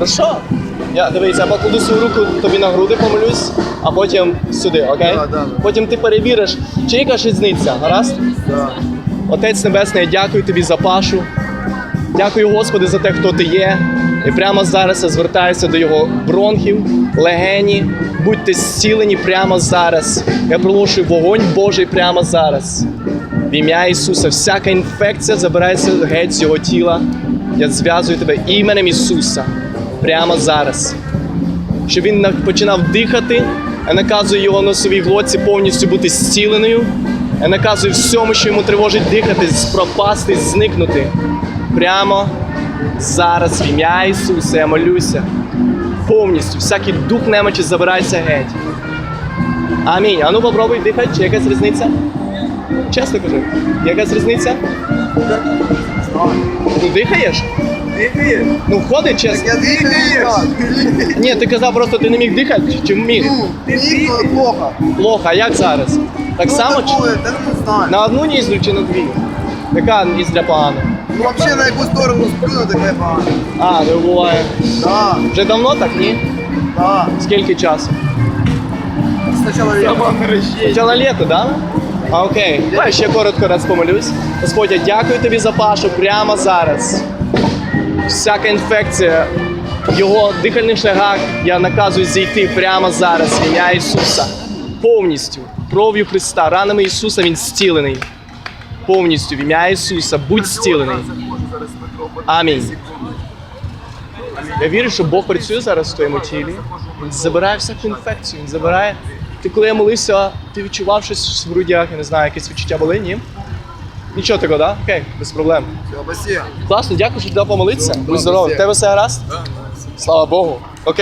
Хорошо. Я дивися, я покладу свою руку тобі на груди, помолюсь, а потім сюди, окей? Да, да, да. Потім ти перевіриш, чи є якась різниця, гаразд? Да. Отець Небесний, я дякую тобі за Пашу. Дякую, Господи, за те, хто ти є. І прямо зараз я звертаюся до його бронхів, легені. Будьте зцілені прямо зараз. Я проголошую вогонь Божий прямо зараз. В ім'я Ісуса, всяка інфекція забирається геть з його тіла. Я зв'язую тебе іменем Ісуса прямо зараз. Щоб він починав дихати, я наказую його носовій глотці повністю бути зціленою. Я наказую всьому, що йому тривожить дихати, пропасти, зникнути. Прямо зараз, в ім'я Ісуса, я молюся. Повністю, всякий дух немочі забирається геть. Амінь. А ну попробуй дихати, чи якась різниця? Чесно кажу, якась різниця? Дихаєш? Ну ходить чесно. Я дихаю. Ні, ти казав просто ти не міг дихати, чи міг? Ти дихає плохо. Плохо, а як зараз? Так само чи такое, Та не знаю. на одну ніздрю чи на дві? Яка ніздря погана? Ну вообще на яку сторону сплюну, така погано. А, не буває. Да, Вже давно так, ні? да. Скільки часу? Спочатку я Почало літо, да? А, окей. Давай ще коротко раз помолюсь. Господь, я дякую тобі за Пашу прямо зараз. Всяка інфекція його дихальних шляхах я наказую зійти прямо зараз в ім'я Ісуса. Повністю. Кров'ю Христа, ранами Ісуса Він зцілений. Повністю в ім'я Ісуса. Будь зцілений. Амінь. Я вірю, що Бог працює зараз в твоєму тілі. Він забирає всяку інфекцію, він забирає. Ти коли я молився, ти відчував щось в грудях, я не знаю, якесь відчуття були, ні? Нічого такого, так? Да? Окей, без проблем. Все. Класно, дякую, що ти дав помолитися. Будь здоровий. В тебе все гаразд? Слава Богу.